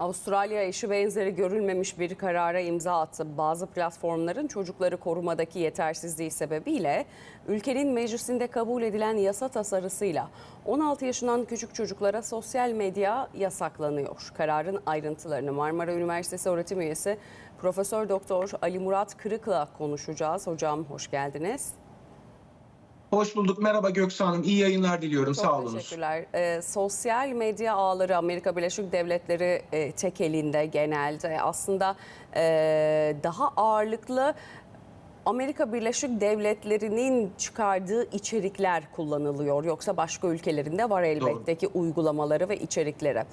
Avustralya eşi benzeri görülmemiş bir karara imza attı. Bazı platformların çocukları korumadaki yetersizliği sebebiyle ülkenin meclisinde kabul edilen yasa tasarısıyla 16 yaşından küçük çocuklara sosyal medya yasaklanıyor. Kararın ayrıntılarını Marmara Üniversitesi öğretim üyesi Profesör Doktor Ali Murat Kırık'la konuşacağız. Hocam hoş geldiniz. Hoş bulduk. Merhaba Göksu Hanım. İyi yayınlar diliyorum. Çok Sağ olunuz. teşekkürler. Ee, sosyal medya ağları Amerika Birleşik Devletleri e, tek elinde genelde aslında e, daha ağırlıklı Amerika Birleşik Devletleri'nin çıkardığı içerikler kullanılıyor. Yoksa başka ülkelerinde var elbette ki uygulamaları ve içerikleri.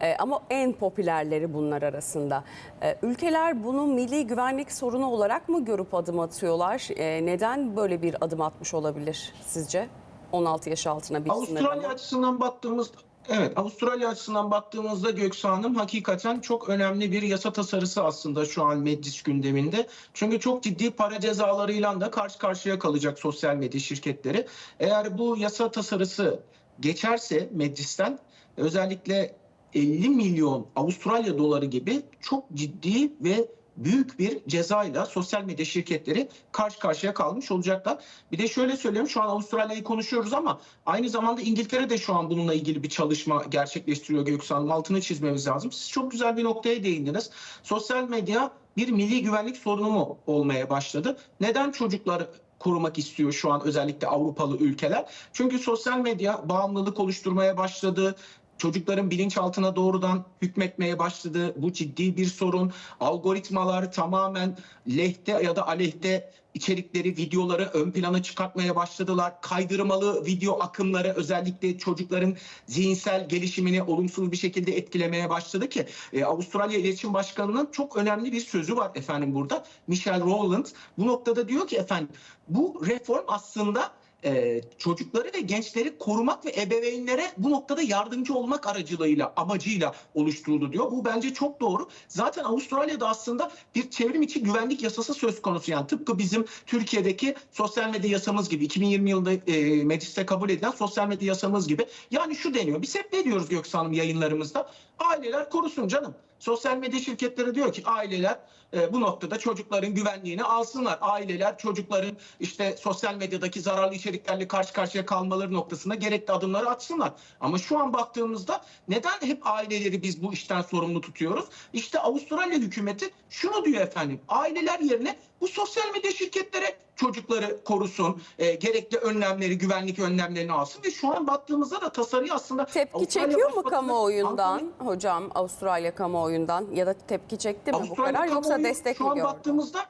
Ee, ama en popülerleri bunlar arasında. Ee, ülkeler bunu milli güvenlik sorunu olarak mı görüp adım atıyorlar? Ee, neden böyle bir adım atmış olabilir sizce? 16 yaş altına bir Avustralya sınırlama. açısından baktığımızda Evet, Avustralya açısından baktığımızda Göksu Hanım hakikaten çok önemli bir yasa tasarısı aslında şu an meclis gündeminde. Çünkü çok ciddi para cezalarıyla da karşı karşıya kalacak sosyal medya şirketleri. Eğer bu yasa tasarısı geçerse meclisten özellikle 50 milyon Avustralya doları gibi çok ciddi ve büyük bir cezayla sosyal medya şirketleri karşı karşıya kalmış olacaklar. Bir de şöyle söyleyeyim şu an Avustralya'yı konuşuyoruz ama aynı zamanda İngiltere de şu an bununla ilgili bir çalışma gerçekleştiriyor Göksu Hanım. Altını çizmemiz lazım. Siz çok güzel bir noktaya değindiniz. Sosyal medya bir milli güvenlik sorunu mu olmaya başladı? Neden çocuklar korumak istiyor şu an özellikle Avrupalı ülkeler? Çünkü sosyal medya bağımlılık oluşturmaya başladı çocukların bilinçaltına doğrudan hükmetmeye başladı. Bu ciddi bir sorun. Algoritmalar tamamen lehte ya da aleyhte içerikleri, videoları ön plana çıkartmaya başladılar. Kaydırmalı video akımları özellikle çocukların zihinsel gelişimini olumsuz bir şekilde etkilemeye başladı ki e, Avustralya İletişim Başkanı'nın çok önemli bir sözü var efendim burada. Michelle Rowland bu noktada diyor ki efendim bu reform aslında e, çocukları ve gençleri korumak ve ebeveynlere bu noktada yardımcı olmak aracılığıyla, amacıyla oluşturuldu diyor. Bu bence çok doğru. Zaten Avustralya'da aslında bir çevrim içi güvenlik yasası söz konusu. Yani tıpkı bizim Türkiye'deki sosyal medya yasamız gibi 2020 yılında e, mecliste kabul edilen sosyal medya yasamız gibi. Yani şu deniyor. Biz hep ne diyoruz Göksu yayınlarımızda? Aileler korusun canım. Sosyal medya şirketleri diyor ki aileler e, bu noktada çocukların güvenliğini alsınlar. Aileler çocukların işte sosyal medyadaki zararlı içeriklerle karşı karşıya kalmaları noktasında gerekli adımları atsınlar. Ama şu an baktığımızda neden hep aileleri biz bu işten sorumlu tutuyoruz? İşte Avustralya hükümeti şunu diyor efendim. Aileler yerine bu sosyal medya şirketlere çocukları korusun, e, gerekli önlemleri, güvenlik önlemlerini alsın ve şu an baktığımızda da tasarıyı aslında Tepki Avustralya çekiyor mu kamuoyundan Anthony- hocam Avustralya kamuoyundan ya da tepki çekti mi bu Avustralya karar yoksa destek şu mi an gördü? baktığımızda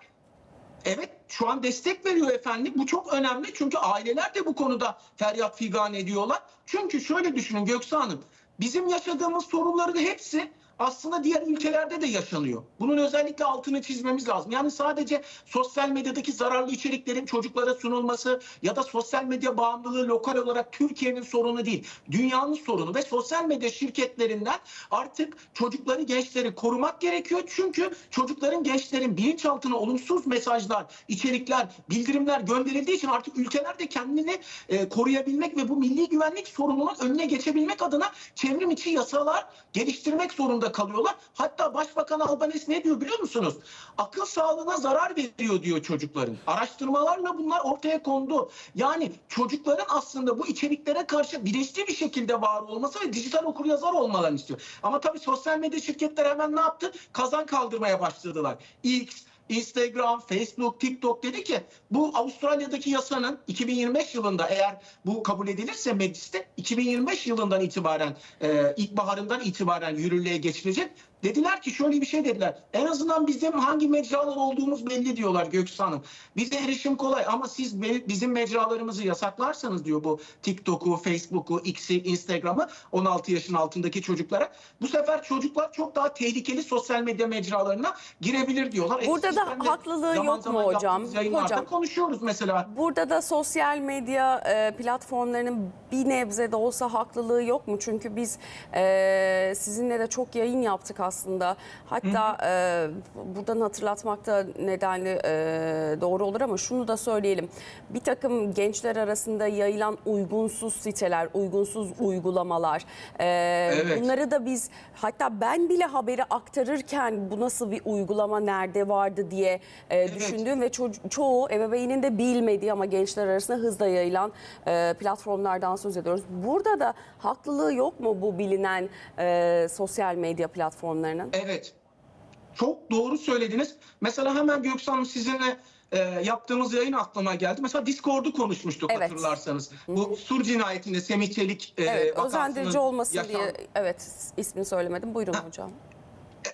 evet şu an destek veriyor efendim. Bu çok önemli çünkü aileler de bu konuda feryat figan ediyorlar. Çünkü şöyle düşünün Göksu Hanım. Bizim yaşadığımız sorunların hepsi aslında diğer ülkelerde de yaşanıyor. Bunun özellikle altını çizmemiz lazım. Yani sadece sosyal medyadaki zararlı içeriklerin çocuklara sunulması ya da sosyal medya bağımlılığı lokal olarak Türkiye'nin sorunu değil. Dünyanın sorunu ve sosyal medya şirketlerinden artık çocukları, gençleri korumak gerekiyor. Çünkü çocukların, gençlerin bilinçaltına olumsuz mesajlar, içerikler, bildirimler gönderildiği için artık ülkeler de kendini e, koruyabilmek ve bu milli güvenlik sorununun önüne geçebilmek adına çevrim içi yasalar geliştirmek zorunda kalıyorlar. Hatta Başbakan Albanese ne diyor biliyor musunuz? Akıl sağlığına zarar veriyor diyor çocukların. Araştırmalarla bunlar ortaya kondu. Yani çocukların aslında bu içeriklere karşı bilinçli bir şekilde var olması ve dijital okuryazar olmalarını istiyor. Ama tabii sosyal medya şirketleri hemen ne yaptı? Kazan kaldırmaya başladılar. X, Instagram, Facebook, TikTok dedi ki bu Avustralya'daki yasanın 2025 yılında eğer bu kabul edilirse mecliste 2025 yılından itibaren e, ilkbaharından itibaren yürürlüğe geçilecek. Dediler ki şöyle bir şey dediler. En azından bizim hangi mecralar olduğumuz belli diyorlar Göksu Hanım. Bize erişim kolay ama siz bizim mecralarımızı yasaklarsanız diyor bu TikTok'u, Facebook'u, X'i, Instagram'ı 16 yaşın altındaki çocuklara bu sefer çocuklar çok daha tehlikeli sosyal medya mecralarına girebilir diyorlar. Burada siz Burada de haklılığı zaman yok mu zaman hocam? yaptığımız yayınlarda Hocam. konuşuyoruz mesela. Burada da sosyal medya e, platformlarının bir nebze de olsa haklılığı yok mu? Çünkü biz e, sizinle de çok yayın yaptık aslında. Hatta e, buradan hatırlatmak da nedenli e, doğru olur ama şunu da söyleyelim. Bir takım gençler arasında yayılan uygunsuz siteler, uygunsuz uygulamalar. e, Evet. Bunları da biz hatta ben bile haberi aktarırken bu nasıl bir uygulama nerede vardı diye e, düşündüğüm ve ço- çoğu ebeveynin de bilmediği ama gençler arasında hızla yayılan e, platformlardan söz ediyoruz. Burada da haklılığı yok mu bu bilinen e, sosyal medya platformlarının? Evet. Çok doğru söylediniz. Mesela hemen Göksan sizinle e, yaptığımız yayın aklıma geldi. Mesela Discord'u konuşmuştuk Evet. hatırlarsanız. Bu Sur cinayetinde Semih Çelik e, Evet, özendirici olmasın yaşan- diye evet ismini söylemedim. Buyurun hocam.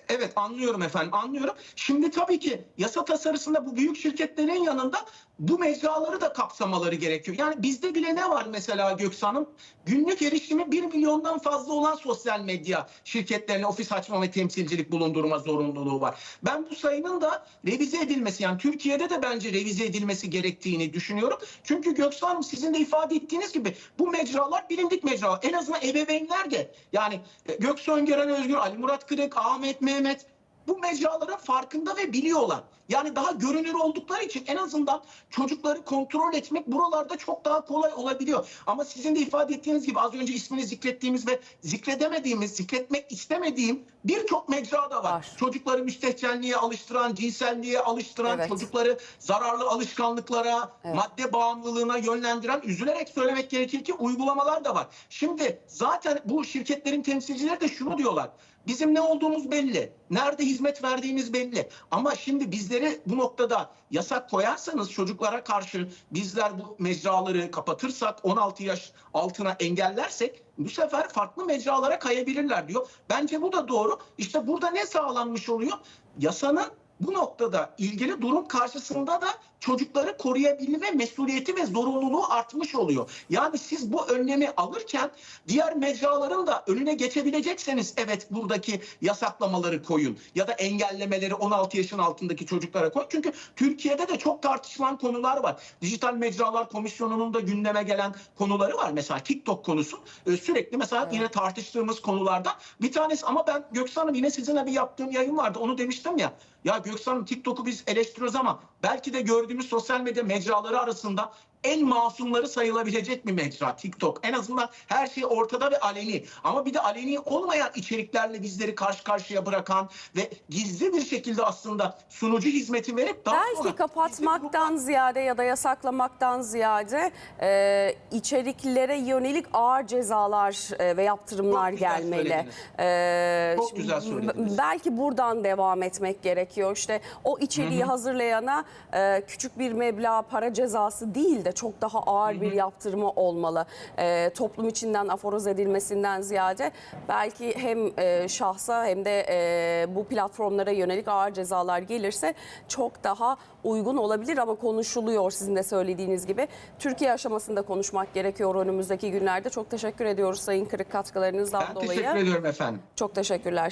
Evet anlıyorum efendim anlıyorum. Şimdi tabii ki yasa tasarısında bu büyük şirketlerin yanında bu mecraları da kapsamaları gerekiyor. Yani bizde bile ne var mesela Göksan'ım? Günlük erişimi 1 milyondan fazla olan sosyal medya şirketlerine ofis açma ve temsilcilik bulundurma zorunluluğu var. Ben bu sayının da revize edilmesi yani Türkiye'de de bence revize edilmesi gerektiğini düşünüyorum. Çünkü Göksan'ım sizin de ifade ettiğiniz gibi bu mecralar bilindik mecralar. En azından ebeveynler de yani Göksu Öngören Özgür, Ali Murat Kırık, Ahmet Mehmet bu mecraların farkında ve biliyorlar. Yani daha görünür oldukları için en azından çocukları kontrol etmek buralarda çok daha kolay olabiliyor. Ama sizin de ifade ettiğiniz gibi az önce ismini zikrettiğimiz ve zikredemediğimiz, zikretmek istemediğim birçok mecra da var. Var. Çocukları müstehcenliğe alıştıran, cinselliğe alıştıran, Evet. çocukları zararlı alışkanlıklara, Evet. madde bağımlılığına yönlendiren, üzülerek söylemek gerekir ki uygulamalar da var. Şimdi zaten bu şirketlerin temsilcileri de şunu diyorlar. Bizim ne olduğumuz belli. Nerede hizmet verdiğimiz belli. Ama şimdi bizleri bu noktada yasak koyarsanız çocuklara karşı bizler bu mecraları kapatırsak 16 yaş altına engellersek bu sefer farklı mecralara kayabilirler diyor. Bence bu da doğru. İşte burada ne sağlanmış oluyor? Yasanın bu noktada ilgili durum karşısında da çocukları koruyabilme mesuliyeti ve zorunluluğu artmış oluyor. Yani siz bu önlemi alırken diğer mecraların da önüne geçebilecekseniz evet buradaki yasaklamaları koyun ya da engellemeleri 16 yaşın altındaki çocuklara koy. Çünkü Türkiye'de de çok tartışılan konular var. Dijital Mecralar Komisyonu'nun da gündeme gelen konuları var. Mesela TikTok konusu e, sürekli mesela yine tartıştığımız konulardan bir tanesi ama ben Göksan'ım yine sizinle bir yaptığım yayın vardı. Onu demiştim ya. Ya Göksan'ım TikTok'u biz eleştiriyoruz ama belki de gördüğümüz sosyal medya mecraları arasında en masumları sayılabilecek bir mecra TikTok. En azından her şey ortada ve aleni. Ama bir de aleni olmayan içeriklerle bizleri karşı karşıya bırakan ve gizli bir şekilde aslında sunucu hizmeti verip daha sonra Belki kapatmaktan ziyade ya da yasaklamaktan ziyade e, içeriklere yönelik ağır cezalar e, ve yaptırımlar Çok güzel gelmeli. E, Çok şimdi güzel söylediniz. Belki buradan devam etmek gerekiyor. İşte o içeriği hazırlayana e, küçük bir meblağ para cezası değil de çok daha ağır bir yaptırımı olmalı. E, toplum içinden aforoz edilmesinden ziyade belki hem e, şahsa hem de e, bu platformlara yönelik ağır cezalar gelirse çok daha uygun olabilir ama konuşuluyor sizin de söylediğiniz gibi. Türkiye aşamasında konuşmak gerekiyor önümüzdeki günlerde. Çok teşekkür ediyoruz Sayın Kırık katkılarınızdan Ben dolayı. teşekkür ediyorum efendim. Çok teşekkürler.